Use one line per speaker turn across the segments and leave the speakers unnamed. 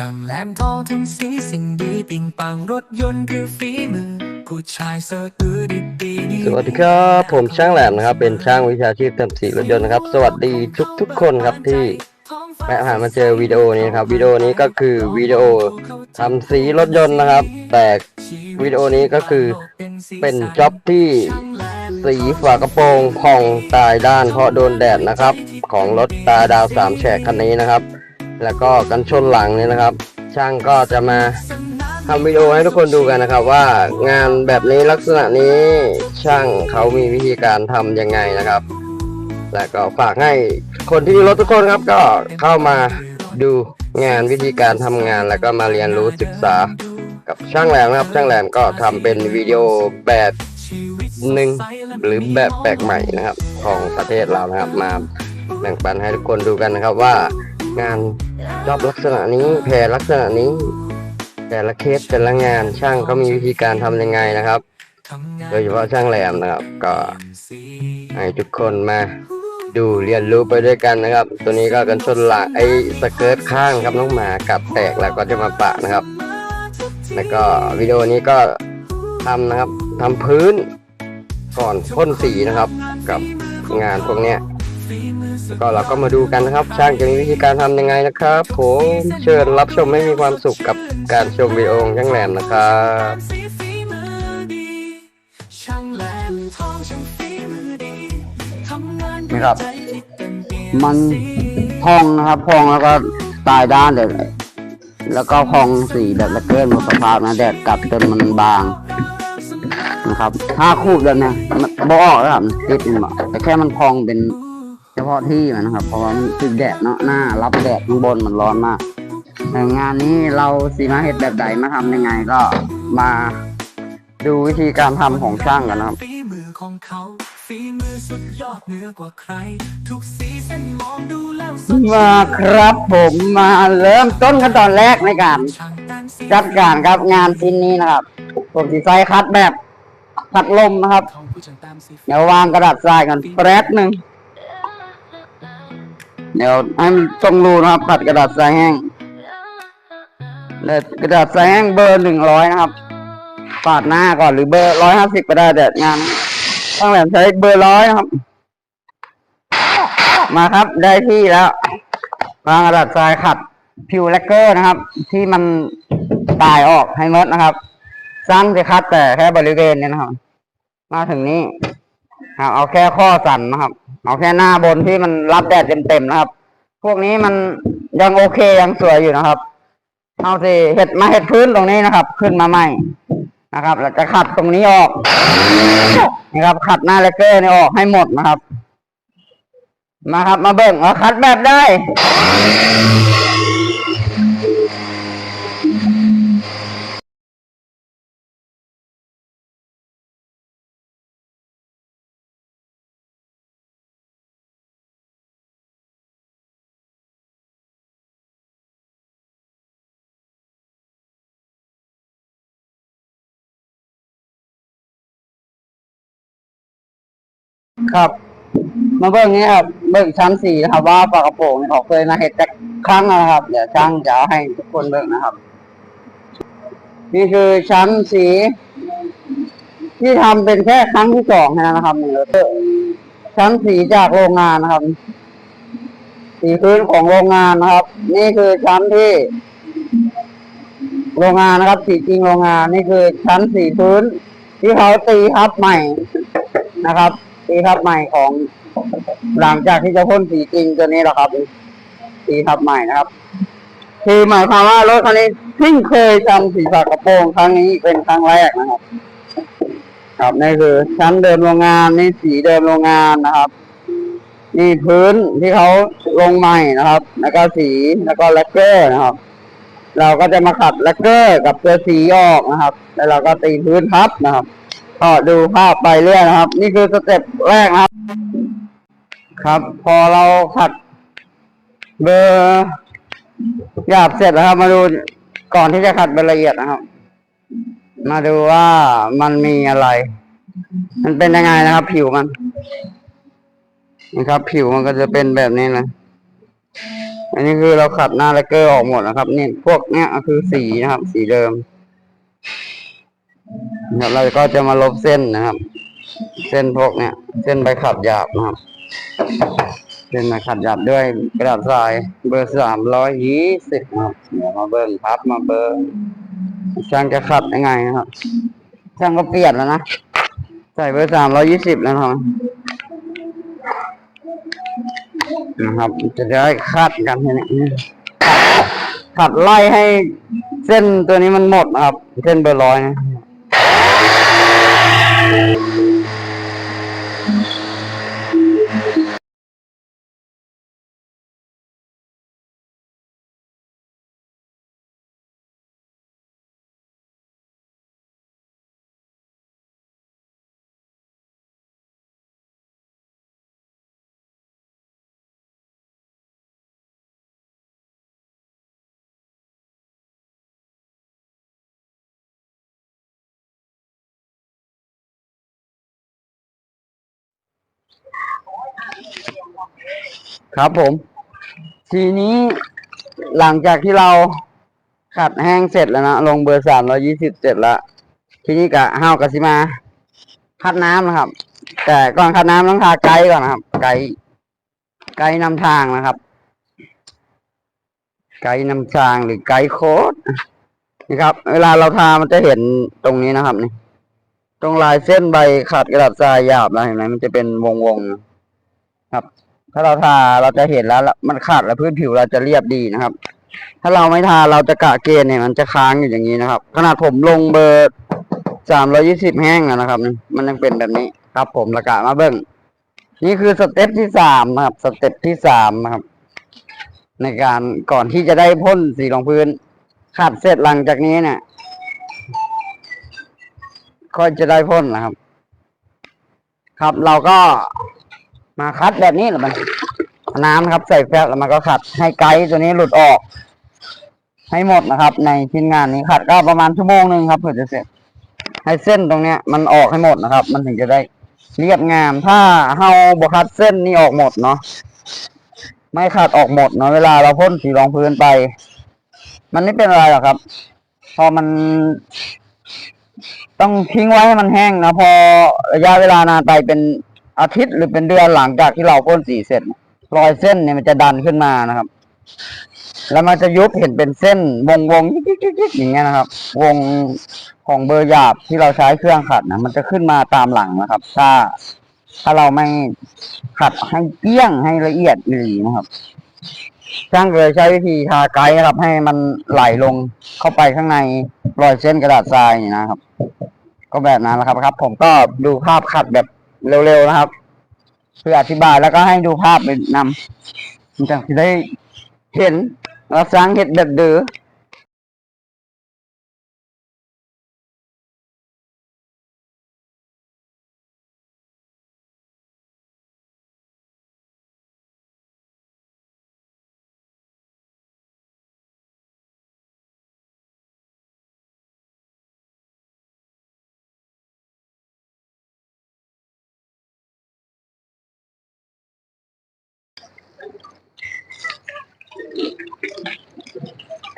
ช่างแหลมทองทั้งสีสิ่งดีปิงปังรถยนต์คือฝีมือผู้ชายเสิร์ฟอือดีดี
สวัสดีครับผมช่างแหลมนะครับ เป็นช่างวิชาชีพทำสีรถยนต์นะครับ สวัสดีทุกทุกๆคนครับที่แวะผ่ามาเจอวิดีโอนี้นะครับวิดีโอนี้ก็คือวิดีโอทำสีรถยนต์นะครับ แต่วิดีโอนี้ก็คือเป็นจ็อบที่สีฝากระโปรงพองตายด้านเพราะโดนแดดนะครับ ของรถตาดาวสามแฉกคันนี้นะครับ แล้วก็กันชนหลังเนี่ยนะครับ ช่างก็จะมาทำวิดีโอให้ทุกคนดูกันนะครับ ว่างานแบบนี้ลักษณะนี้ช่างเขามีวิธีการทำยังไงนะครับ และก็ฝากให้คนที่มีรถทุกคนครับ ก็เข้ามาดูงานวิธีการทำงานแล้วก็มาเรียนรู้ศึกษากับช่างแหลมนะครับ ช่างแหลมก็ทำเป็นวิดีโอแบบหนึ่งหรือแบบแปลกใหม่นะครับ ของประเทศเรานะครับ มาแบ่งปันให้ทุกคนดูกันนะครับว่า งานจอบลักษณะนี้แพรลักษณะนี้ แต่ละเคสแต่ละงานช่างเขามีวิธีการทำยังไงนะครับ โดยเฉพาะช่างแหลมนะครับ ก็ให้ทุกคนมาดูเรียนรู้ไปด้วยกันนะครับ ตัวนี้ก็กันชนหลังไอ้สเกิร์ตข้างครับน้องหมากัดแตกแล้วก็จะมาปะนะครับ แล้วก็วิดีโอนี้ก็ทำนะครับทำพื้นก่อนพ่นสีนะครับ กับงานพวกเนี้ย ก็เราก็มาดูกันนะครับ ช่างจะมีวิธีการทำยังไงนะครับผมเชิญรับชมให้มีความสุขกับการชมวิดีโอช่างแหลมนะครับ
นี่ครับ มันพองนะครับพองแล้วก็ตายด้านเลยแล้วก็พองสีแบบละเกินหมดสภาพนะแดดกัดจนมันบางนะครับถ้าคูบแล้วเนี่ยมันบออกแล้วครับติดมันแต่แค่มันพองเป็น เฉพาะที่มันนะครับ เพราะว่ามันติดแดดเนาะหน้า รับแดดข้างบนมันร้อนมากแต่งานนี้เราสีมาเห็ดแบบใดมาทำยังไงก็มาดูวิธีการทำของช่างกันนะครับ
มือของเขาฝีมือสุดยอดเหนือกว่าใคร ทุกสีเส้นมองดูแล้วสด
มาครับผมมาเริ่มต้นขั้นตอนแรกในการจัดการครับงานชิ้นนี้นะครับ ผมสีไซคัดแบบพัดลมนะครับ เดี๋ยววางกระดาษทรายกันแป๊บหนึ่ง เดี๋ยวให้มันตรงรูนะครับผัดกระดาษทรายแห้งเดี๋ยวกระดาษทรายแห้งเบอร์หนึ่งร้อยนะครับปาดหน้าก่อนหรือเบอร์ร้อยห้าสิบก็ได้แต่งานต้องแหลมใช้เบอร์ร้อยนะครับ มาครับได้ที่แล้ววางกระดาษทรายขัดผิวแลกเกอร์นะครับ ที่มันตายออกให้หมดนะครับ สั้นจะคัดแต่แค่บริเวณนี้นะครับ มาถึงนี้เอาแค่ข้อสั่นนะครับ เอาแค่หน้าบนที่มันรับแดดเต็มๆนะครับ พวกนี้มันยังโอเคยังสวยอยู่นะครับเอาสิเห็ดมาเห็ดพื้นตรงนี้นะครับ ขึ้นมาใหม่นะครับเราจะขัดตรงนี้ออกนะครับ ขัดหน้าเลเกอร์นี่ออกให้หมดนะครับ มาครับมาเบิ่งเอาขัดแบบได้ ครับ มาเบิ่งนี้ครับเบิ่งชั้นสีนะครับ ว่าฝากระโปรงเนี่ยเขาเคยมาเห็ดแต่ครั้งนะครับ เดี๋ยวช่างจะเอาให้ทุกคนเบิ่งนะครับ นี่คือชั้นสี ที่ทำเป็นแค่ครั้งที่สองนะครับนี่แล้วก็ชั้นสีจากโรงงานนะครับ สีพื้นของโรงงานนะครับ นี่คือชั้นที่ โรงงานนะครับ สีจริงโรงงาน นี่คือชั้นสีพื้นที่เขาตีทับใหม่นะครับ ตีทับใหม่ของหลังจากที่จะพ่นสีจริงตัวนี้แหละครับตีทับใหม่นะครับ คือหมายความว่ารถคันนี้เพิ่งเคยทำสีฝากระโปรงครั้งนี้เป็นครั้งแรกนะครับ ครับนี่คือชั้นเดิมโรงงานนี่สีเดิมโรงงานนะครับนี่พื้นที่เขาลงใหม่นะครับ แล้วก็สีแล้วก็แลกเกอร์นะครับ เราก็จะมาขัดแลกเกอร์กับตัวสีออกนะครับ แล้วเราก็ตีพื้นทับนะครับ ก็ดูภาพไปเรื่อยนะครับ นี่คือสเต็ปแรกครับ ครับ พอเราขัดเบอร์หยาบเสร็จแล้วครับ มาดูก่อนที่จะขัดเบอร์ละเอียดนะครับ มาดูว่ามันมีอะไร มันเป็นยังไงนะครับ ผิวมันนะครับ ผิวมันก็จะเป็นแบบนี้นะอันนี้คือเราขัดหน้าแลกเกอร์ออกหมดนะครับ นี่พวกเนี้ยก็คือสีนะครับ สีเดิม เราก็จะมาลบเส้นนะครับ เส้นพวกเนี้ยเส้นใบขัดหยาบนะครับ เส้นใบขัดหยาบด้วยกระดาษทรายเบอร์สามร้อยยี่สิบครับเดี๋ยวมาเบิ้งพับมาเบิ้งช่างจะขัดยังไงนะครับช่างก็เปลี่ยนแล้วนะใส่เบอร์สามร้อยี่สิบแล้วนะครับนะครับ จะได้คาดกันทีนี้ขัดไล่ให้เส้นตัวนี้มันหมดนะครับ เส้นเบอร์ร้อยนะ ครับผม ทีนี้หลังจากที่เราขัดแห้งเสร็จแล้วนะลงเบอร์สามร้อยี่สิบเสร็จแล้วทีนี้กะห้าวกะสิมา คัดน้ำนะครับ แต่ก่อนคัดน้ำต้องทาไกด์ก่อนนะครับ ไกด์ไกด์นำทางนะครับ ไกด์นำทางหรือไกด์โค้ดนี่ครับ เวลาเราทามันจะเห็นตรงนี้นะครับนี่ตรงลายเส้นใบขัดกระดาษทรายหยาบนะเห็นไหมมันจะเป็นวงวงๆครับ ถ้าเราทาเราจะเห็นแล้วมันขาดแล้วพื้นผิวเราจะเรียบดีนะครับ ถ้าเราไม่ทาเราจะกะเกณฑ์เนี่ยมันจะค้างอยู่อย่างนี้นะครับ ขนาดผมลงเบอร์สามร้อยี่สิบแห้งแล้วนะครับ มันยังเป็นแบบนี้ครับผมละกะมาเบิ้งนี่คือสเต็ปที่สามนะครับ สเต็ปที่สามนะครับ ในการก่อนที่จะได้พ่นสีรองพื้นขัดเสร็จหลังจากนี้เนี่ยค่อยจะได้พ่นนะครับ ครับเราก็ มาคัดแบบนี้แหละมันน้ำนะครับ ใส่แฟบแล้วมันก็ขัดให้ไกด์ตัวนี้หลุดออก ให้หมดนะครับ ในชิ้นงานนี้ขัดก็ประมาณชั่วโมงหนึ่งครับเพื่อจะเสร็จ ให้เส้นตรงเนี้ย มันออกให้หมดนะครับ มันถึงจะได้เรียบงามถ้าเฮาบคัดเส้นนี้ออกหมดเนาะไม่ขัดออกหมดเนาะเวลาเราพ่นสีรองพื้นไป มันไม่เป็นอะไรหรอกครับ พอมัน ต้องทิ้งไว้ให้มันแห้งนะพอระยะเวลานานไปเป็น อาทิตย์หรือเป็นเดือนหลังจากที่เราพ่นสีเสร็จรอยเส้นเนี่ยมันจะดันขึ้นมานะครับ แล้วมันจะยุบเห็นเป็นเส้นวงวงยิกยิกอย่างเงี้ยนะครับ วงของเบอร์หยาบที่เราใช้เครื่องขัดนะมันจะขึ้นมาตามหลังนะครับ ถ้า ถ้าเราไม่ขัดให้เกี้ยงให้ละเอียดหลีนะครับช่างเลยใช้วิธีทาไกด์นะครับ ให้มันไหลลงเข้าไปข้างในรอยเส้นกระดาษทรายนี่นะครับ ก็แบบนั้นแหละครับครับ ผมก็ดูภาพขัดแบบ เร็วๆนะครับเพื่ออธิบายแล้วก็ให้ดูภาพเป็นนำมันจะได้เห็นเราสร้างเห็ดแบบเดือ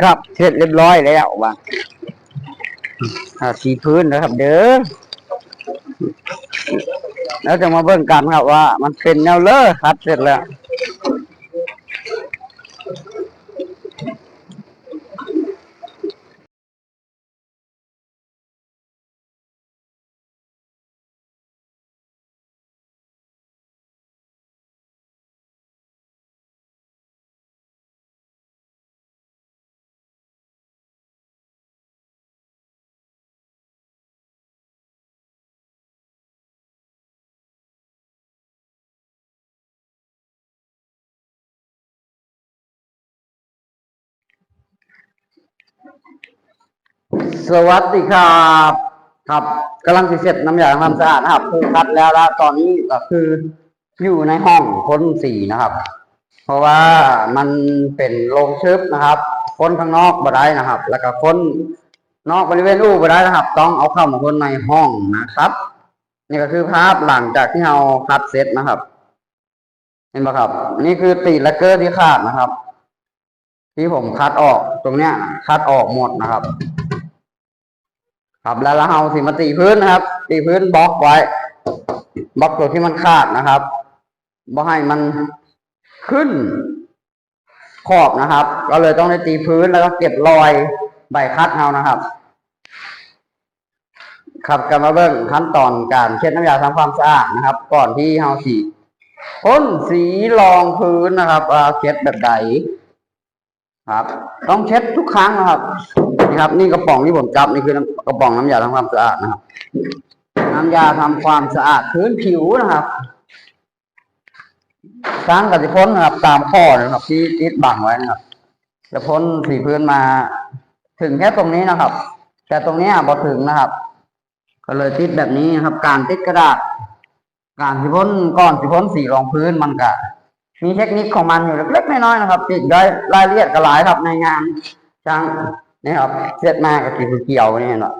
ครับเสร็จเรียบร้อยแล้วว่าอ่าสีพื้นนะครับ เด้อแล้วจะมาเบิ่งกันครับว่า มันเป็นแนวเลอครับเสร็จแล้ว สวัสดีครับครับกำลังจเสร็จน้ำยาทำความสะอาดนะครับคือคัดแล้วล้วตอนนี้ก็คืออยู่ในห้องค้นสีนะครับ เพราะว่ามันเป็นโรงชึบนะครับค้นข้างนอกบ่ได้นะครับ แล้วก็ค้นนอกบริเวณอู่บ่ได้นะครับ ต้องเอาเข้ามาค้นในห้องนะครับ นี่ก็คือภาพหลังจากที่เราคัดเสร็จนะครับ เห็นไหมครับ นี่คือตีดและเกอร์ที่ขาดนะครับ ที่ผมคัดออกตรงเนี้ย คัดออกหมดนะครับ ครับแล้วเราเอาสิมาตีพื้นนะครับ ตีพื้นบล็อกไว้บล็อกตัวที่มันขาดนะครับบ่ให้มันขึ้นขอบนะครับ ก็เลยต้องได้ตีพื้นแล้วก็เก็บรอยใบคัดเอานะครับ ครับกลับมาเบิ่งขั้นตอนการเช็ดน้ำยาทำความสะอาดนะครับ ก่อนที่เฮาสีพ่นสีรองพื้นนะครับเช็ดแบบใดครับ ต้องเช็ดทุกครั้งนะครับ นี่ครับ นี่กระป๋องที่ผมจับนี่คือกระป๋องน้ำยาทำความสะอาดนะครับ น้ำยาทำความสะอาดพื้นผิวนะครับช้างกับสิพ้นนะครับ ตามข้อนะครับ ที่ติดบังไว้นะครับ จะพ้นสีพื้นมา ถึงแค่ตรงนี้นะครับ แต่ตรงนี้พอถึงนะครับ ก็เลยติดแบบนี้นะครับ การติดกระดาษ การสิพ้นก่อนสิพ้นสีรองพื้นมันก็มีเทคนิคของมันอยู่เล็กๆน้อยๆนะครับติดย้รายละเอียดก็หลายครับในงานช่าง นี่ครับเสร็จมากับสีเกี่ยวนี่เห็นหรอ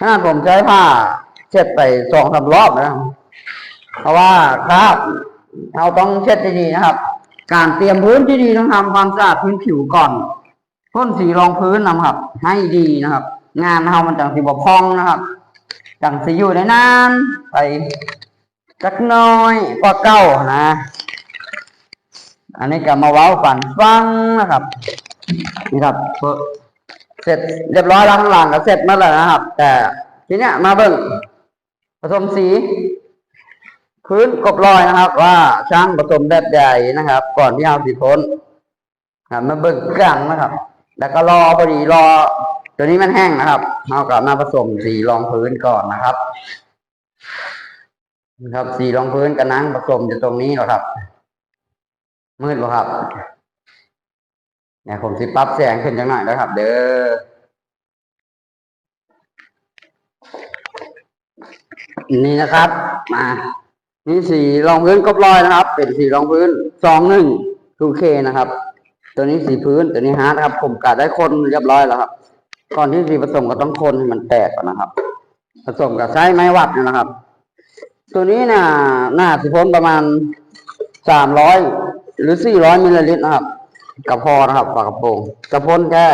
ถ้าผมใช้ผ้าเช็ดไปสองสามรอบนะเพราะว่าครับเราต้องเช็ดดีๆนะครับ การเตรียมพื้นที่ดีต้องทำความสะอาดพื้นผิวก่อนพ่นสีรองพื้นนะครับ ให้ดีนะครับ งานเรามันจังสีบพองนะครับจังสีอยู่ได้นานไปจักหน้อยกว่าเก้านะ อันนี้ก็มาเว้าฝันฟังนะครับนี่ครับ เสร็จเรียบร้อยแล้วข้างหลังก็เสร็จมาแล้วนะครับ แต่ทีเนี้ยมาเบิ่งผสมสีพื้นกบรอยนะครับ ว่าช่างผสมแบบใหญ่นะครับ ก่อนที่เอาสีพ้นครับมาเบิ่งกลางนะครับ แล้วก็รอพอดีรอ ตัวนี้มันแห้งนะครับเอากลับมาผสมสีรองพื้นก่อนนะครับนะครับสีรองพื้นกับนังผสมอยู่ตรงนี้เหรอครับ มืดหรอครับ เนี่ยผมสิปรับแสงขึ้นจังหน่อยนะครับ เด้อนี่นะครับ มานี่สีรองพื้นกบรอยนะครับ เป็นสีรองพื้นสองหนึ่งทูเคนะครับ ตัวนี้สีพื้นตัวนี้ฮาร์ดครับ ผมกะได้คนเรียบร้อยแล้วครับก่อนที่สีผสมก็ต้องคนให้มันแตกก่อนนะครับ ผสมกับใช้ไม้วัดเนยนะครับ ตัวนี้น่ะหน้าสิพ้นประมาณสามร้อยหรือสี่ร้อยมิลลิลิตรนะครับ กับพอนะครับฝากระโปรงจะพ้นแค่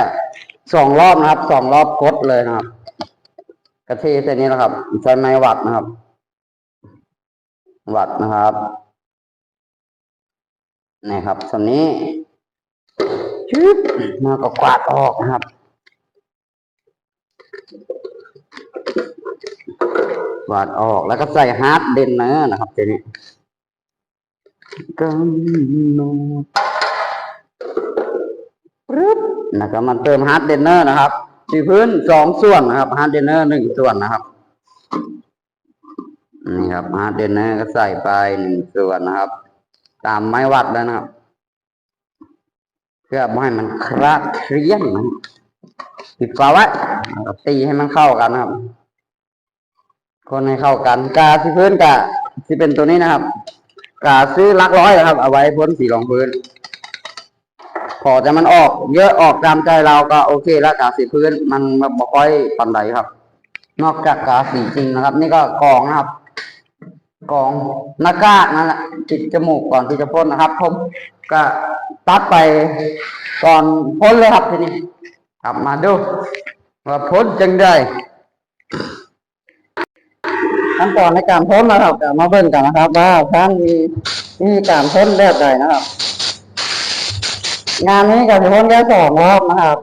สองรอบนะครับสองรอบกดเลยนะครับ กระเทเส้นนี้นะครับใช้ไม้วัดนะครับ วัดนะครับนี่ครับส่วนนี้ชึบแล้วก็กวาดออกนะครับกวาดออกแล้วก็ใส่ฮาร์ดเดนเนอร์นะครับทีนี้กันนปึ๊บ นะครับมันเติมฮาร์ดเดนเนอร์นะครับสีพื้นสองส่วนนะครับฮาร์ดเดนเนอร์หนึ่งส่วนนะครับนี่ครับฮาร์ดเดนเนอร์ก็ใส่ไปหนึ่งส่วนนะครับ ตามไม้วัดแล้วนะครับ เพื่อไม่ให้มันคลาดเคลี้ยนนะครับปิดฝาไว้ตีให้มันเข้ากันนะครับ คนให้เข้ากัน กาที่พื้นกาที่เป็นตัวนี้นะครับ กาซื้อลักร้อยนะครับ เอาไว้พ้นสีรองพื้น พอจะมันออกเยอะออกตามใจเราก็โอเคแล้วกาสีพื้นมันมาบ่ค่อยปันใดครับ นอกจากกาสีจริงนะครับ นี่ก็กองนะครับ กองหน้ากากนั่นแหละติดจมูกก่อนที่จะพ่นนะครับ ผมก็ตัดไปก่อนพ่นเลยครับทีนี้กลับมาดูว่าพ่นจังได้ขั้นตอนในการพ่นนะครับมาเบิ่งกันนะครับ ว่าท่านมีมีการพ่นแบบใดนะครับ งานนี้ก็จะพ่นแค่สองรอบนะครับ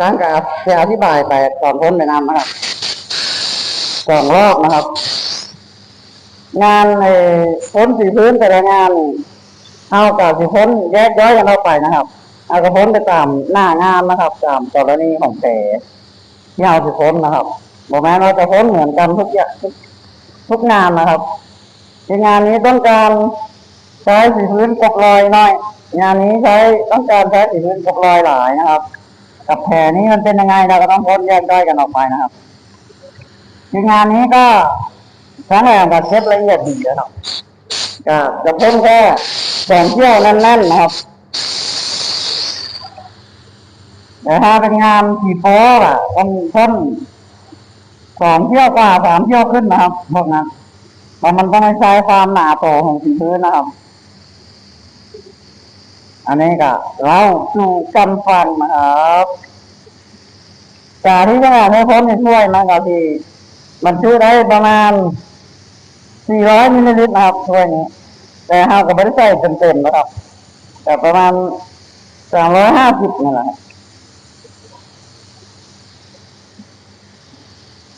ตั้งกับจะอธิบายไปก่อนพ่นไปนำนะครับสองรอบนะครับ งานในพ้นสีพื้นแต่ละงานเอากับสีพ้นแยกย้อยกันออกไปนะครับ เอากระพ้นไปตามหน้างานนะครับ ตามกรณีของแผลที่เอาสีพ้นนะครับบอกแม้เราจะพ้นเหมือนกันทุกอย่างทุกทุกงานนะครับในงานนี้ต้องการใช้สีพื้นกบรอยหน่อย งานนี้ใช้ต้องการใช้สีพื้นกบรอยหลายนะครับ กับแผลนี้มันเป็นยังไงเราก็ต้องพ้นแยกย้อยกันออกไปนะครับในงานนี้ก็ทั้งแรงกับเช็ดละเอียดดีนะครับก็จะเพิ่มแค่สองเที่ยวแน่นๆนะครับแต่ถ้าเป็นงานสีโฟอะต้องเพิ่มสองเที่ยวกว่าสามเที่ยวขึ้นนะครับพวกนั้นเราะมันต้องใช้ความหนาโตของสีพื้นนะครับ อันนี้ก็เราสู่กันฟันนะครับจากที่ขนาให้พ้นในถ้วยนะครับที่มันชื่อได้ประมาณ 400มิลลิลิตรครับถ้วยนี้แต่ห้าก็ไม่ได้ใส่เต็มๆนะครับ แต่ประมาณ 350นี่แหละ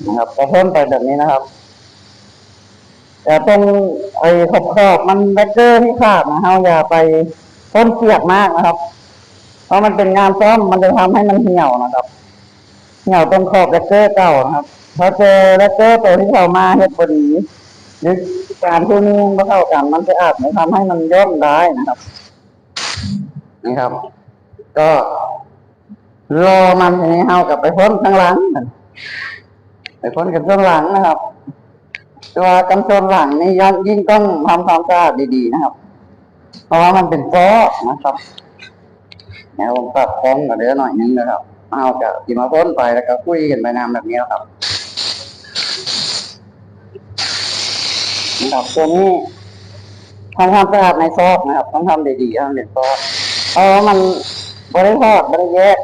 นะครับก็เพิ่มไปแบบนี้นะครับแต่ตรงไอ้ขอบขอบๆมันแบคเกอร์ที่ขาดนะเฮาอย่าไป ต้นเปียกมากนะครับ เพราะมันเป็นงานซ่อมมันจะทำให้มันเหี่ยวนะครับ เหี่ยวตรงขอบแบคเกอร์เก่านะครับพอเจอแบคเกอร์ตัวที่เขามาเฮ็ดพอดีหรือการที่นี่ไม่เข้ากันมันจะอาจจะทำให้มันย่นได้นะครับนี่ครับ ก็รอมันทีนี้เฮากับไปพ้นข้างหลังไปพ้นกันข้างหลังนะครับ ตัวกันชนหลังนี่ยิ่งต้องทำความสะอาดดีๆนะครับ เพราะว่ามันเป็นฟอนะครับเดี๋ยวผมปรับฟ้องกับเดือหน่อยนึงนะครับ เอาจากที่มาพ้นไปแล้วก็คุยกันไปนามแบบนี้ครับนะครับตัวนี้ทำความสะอาดในซอกนะครับ ต้องทำดีๆต้องเด็ดซอกเพราะมันบริทอดบริแยก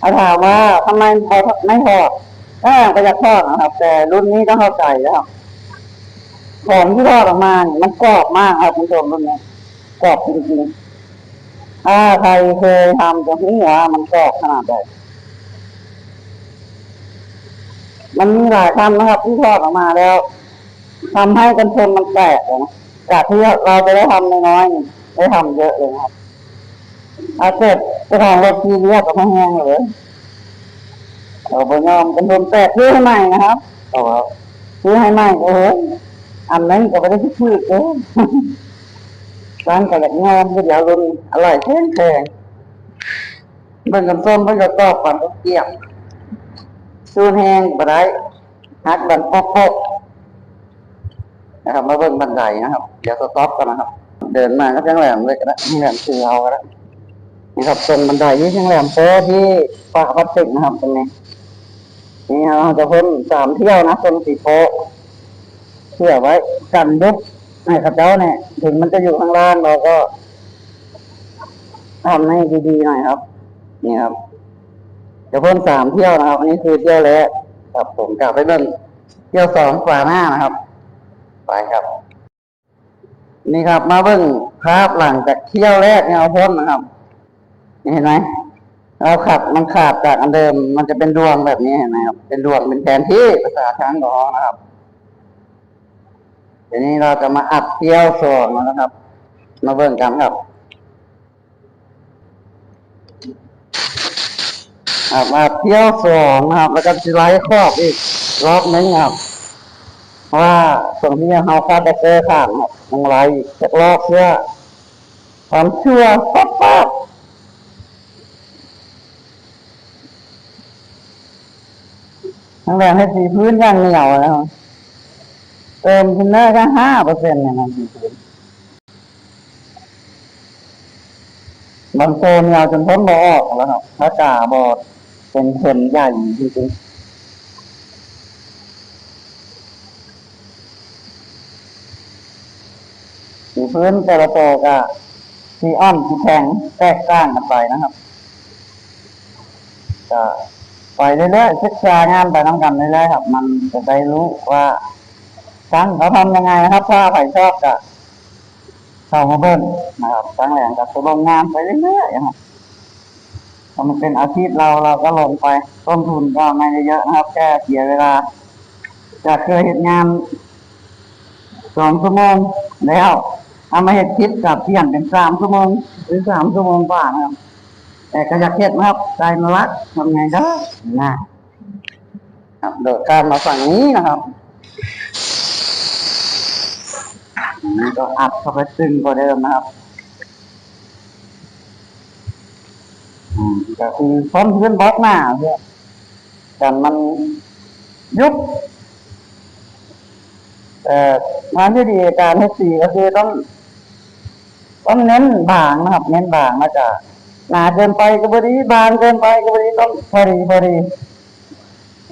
ถ้าถามว่าทำไมพอไม่ทอดก็ก็จะทอดนะครับ แต่รุ่นนี้ต้องเข้าใจนะครับของที่ทอดออกมาเนี่ยมันกรอบมากครับคุณผู้ชมรุ่นนี้ กรอบจริงๆถ้าใครเคยทำจะรู้ว่ามันกรอบขนาดใดมันมีหลายคำนะครับที่ทอดออกมาแล้วทำให้กันชนมันแตกนะจากที่เราจะได้ทำน้อยๆได้ทำเยอะเลยครับถ้าเกิดเจะของรถทีเรียกกับแห้งเลยเราไปยอมกันชนแตกซื้อให้ใหม่นะครับเอาซื้อให้ใหม่โอ้โหอันนั้นก็ไม่ได้ชื่อเกิน ร้านก็อยากงามก็เดี๋ยวรุนอร่อยแพงแพงเบิ่งกันส้มเบิ่งกันตอบปันก็เกี่ยมซูนแห้งบ่ไดฮักบันปอกปอกนะครับมาเบิ่งบันไดนะครับ เดี๋ยวสต็อปกันนะครับ เดินมาก็ช่างแหลมเลยก็ได้ช่างแหลมคือเอาก็ได้นี่ครับตรงบันไดที่ช่างแหลมโซ่ที่ฝาพลาสติกนะครับตรงนี้นี่เราจะพ่นสามเที่ยวนะตรงสีโพเพื่อไว้กันยุบ ให้ข้าเจ้าเนี่ย ถึงมันจะอยู่ข้างล่างเราก็ทำให้ดีๆหน่อยครับ นี่ครับ จะพ่นสามเที่ยวนะครับ อันนี้คือเที่ยวแรกครับผมกลับไปเบิ่งเที่ยวสองกว่าหน้านะครับ ไปครับ นี่ครับ มาเบิ่งภาพหลังจากเที่ยวแรกเนี่ยเอาพ่นนะครับเห็นไหมเราขัดมันขาดจากอันเดิม มันจะเป็นดวงแบบนี้เห็นไหมครับ เป็นดวงเป็นแผนที่ภาษาช้างกอนะครับ ทีนี้เราจะมาอัดเที่ยวสองนะครับ มาเบิ่งกันครับอัดมาเที่ยวสองนะครับ แล้วก็จะไล่ครอบอีกรอบนึงครับเพราะว่าตรงที่เฮาคาดจะเจอข้างครับมันไล่อีกรอบเพื่อความเชื่อปั๊บปั๊บทั้งแรงให้สีพื้นย่างเหนียวนะครับ เติมทินเนอร์แค่ห้าเปอร์เซ็นต์เนี่ยนะบางโซนยาวจนพ้นบอออกแล้วครับถ้ากาบอดเป็นเข็มใหญ่จริงๆสีพื้นแต่ละโตก็สีอ่อนสีแข็งแตกต่างกันไปนะครับก็ไปเรื่อยๆศึกษางานไปน้ำกันเรื่อยๆครับ มันจะได้รู้ว่า ช่างเขาทำยังไงนะครับ ถ้าใครชอบก็เข้ามาเบิ้งนะครับช่างแหลงกับตัวลงงานไปเรื่อยๆนะครับถ้ามันเป็นอาชีพเราเราก็ลงไป ต้นทุนก็ไม่ได้เยอะนะครับ แค่เสียเวลาจากเคยเห็นงานสองชั่วโมงแล้วเอามาเห็ดคลิปกับเที่ยงเป็นสามชั่วโมงหรือสามชั่วโมงกว่านะครับ แต่ก็อยากเห็ดนะครับใจมันรักทำไงได้นะครับโดดการมาฝั่งนี้นะครับ นี้ก็อัดเข้าไปตึงกว่าเดิมนะครับอืมก็คือพ้นพื้นบล็อกหน้าเพื่อกันมันยุบแต่งานที่ดีการให้สีก็คือต้องต้องเน้นบางนะครับ เน้นบางนะจ๊ะหนาเกินไปก็พอดีบางเกินไปก็พอดีต้องพอดีพอดี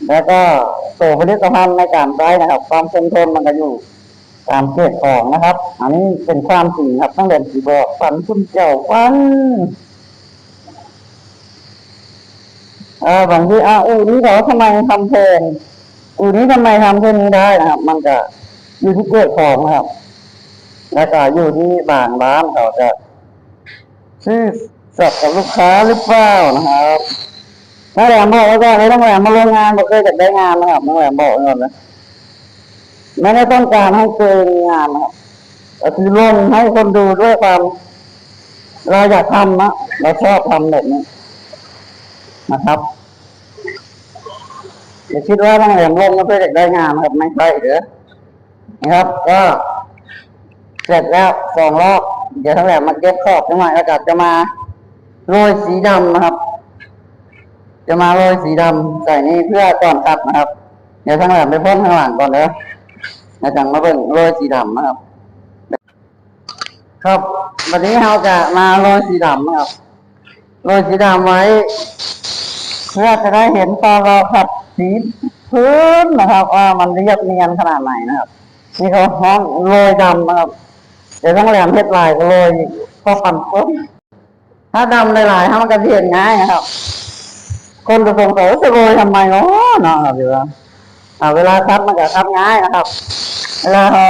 แล้วก็โตผลิตภัณฑ์ในการใช้นะครับ ความคงทนมันก็อยู่ ตามเกตของนะครับ อันนี้เป็นความจริงครับตั้งแต่สีบอกฝันคุณเจ้าฝันเออบางทีอ้าอูนี้เขาทำไมทำเพลงอูนี้ทำไมทำเพลงนี้ได้นะครับ มันจะอยู่ที่เกตของครับ แล้วก็อยู่ที่บางร้านเขาจะซื้อสับกับลูกค้าหรือเปล่านะครับนักแหลมบอกว้ก่อนเลยนักแหลมมาโรงงานบอกเคยจะได้งานนะครับนักแหลมบอกก่อนนะ ไม่ได้ต้องการให้เกินงานครับแต่คือลงให้คนดูด้วยความ เราอยากทำนะเราชอบทำแบบนี้นะครับอย่าคิดว่านักแหลมลงแล้วเพื่อจะได้งานครับ ไม่ใช่เด้อนะครับ ก็เสร็จแล้วสองรอบเดี๋ยวทั้งแหลมมาเก็บขอบจังหน่อยแล้วก็จะมาโรยสีดำนะครับ จะมาโรยสีดำใส่นี่เพื่อก่อนตัดนะครับ เดี๋ยวทั้งแหลมไปพ่นข้างหลังก่อนเด้อ แล้วจังมาเบิ่งโรยสีดำนะครับ ครับ วันนี้เราจะมาโรยสีดำนะครับ โรยสีดำไว้ เพื่อจะได้เห็นตอนเราขัดสีพื้นนะครับว่ามันเรียบเนียนขนาดไหนนะครับนี่เขาห้องโรยดำนะครับ เดี๋ยวทั้งแหลมเพชรลายก็โรยพอปั่นปุ๊บถ้าดำหลายๆถ้ามันกระเทียนง่ายนะครับ คนจะสงสัยว่าจะโรยทำไมเนาะนาะครับเวลา อ่าเวลาทับมันก็ทับง่ายนะครับ เวลาเรา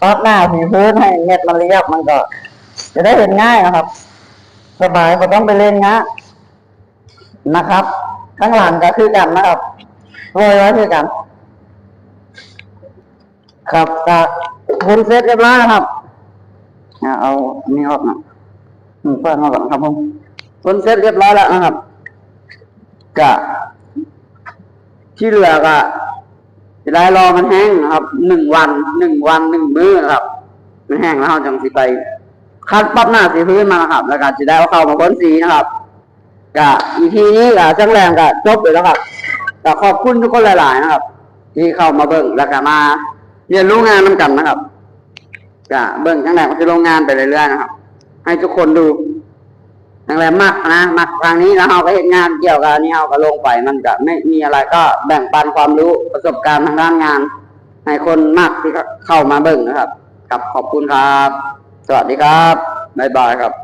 ปัดหน้าสีพื้นให้เม็ดมันเรียบมันก็จะได้เห็นง่ายนะครับ สบายไม่ต้องไปเล่นงะนะครับ ข้างหลังก็คือกันนะครับโรยไว้คือกัน ครับก็คุณเสร็จเรียบร้อยแล้วครับอ่าเอาอันนี้ออกนะอืมเปิดมาก่อนครับผมคุณเสร็จเรียบร้อยแล้วนะครับก็ที่เหลือก็ จะได้รอมันแห้งนะครับหนึ่งวันหนึ่งวันหนึ่งมื้อนะครับ มันแห้งแล้วเราจังสิไปคัดปั๊บหน้าสีพื้นมานะครับ แล้วก็จะได้เอาเข้ามาบนสีนะครับก็อีพีนี้ก็จังแรงก็จบไปแล้วครับก็ขอบคุณทุกคนหลาย ๆ นะครับ ที่เข้ามาเบิ่งแล้วก็มาเรียนรู้งานนํกันนะครับก็เบิ่งจังแรงก็จะลงงานไปเรื่อยๆนะครับ ให้ทุกคนดู จังแรงมากนะมักทางนี้แล้วเราก็เห็นงานเกี่ยวกับนนี้เราก็ลงไปมันก็ไม่มีอะไรก็แบ่งปันความรู้ประสบการณ์ทางด้านงาน ให้คนมากที่เข้ามาเบิ่งนะครับกับขอบคุณครับ สวัสดีครับบ๊ายบายครับ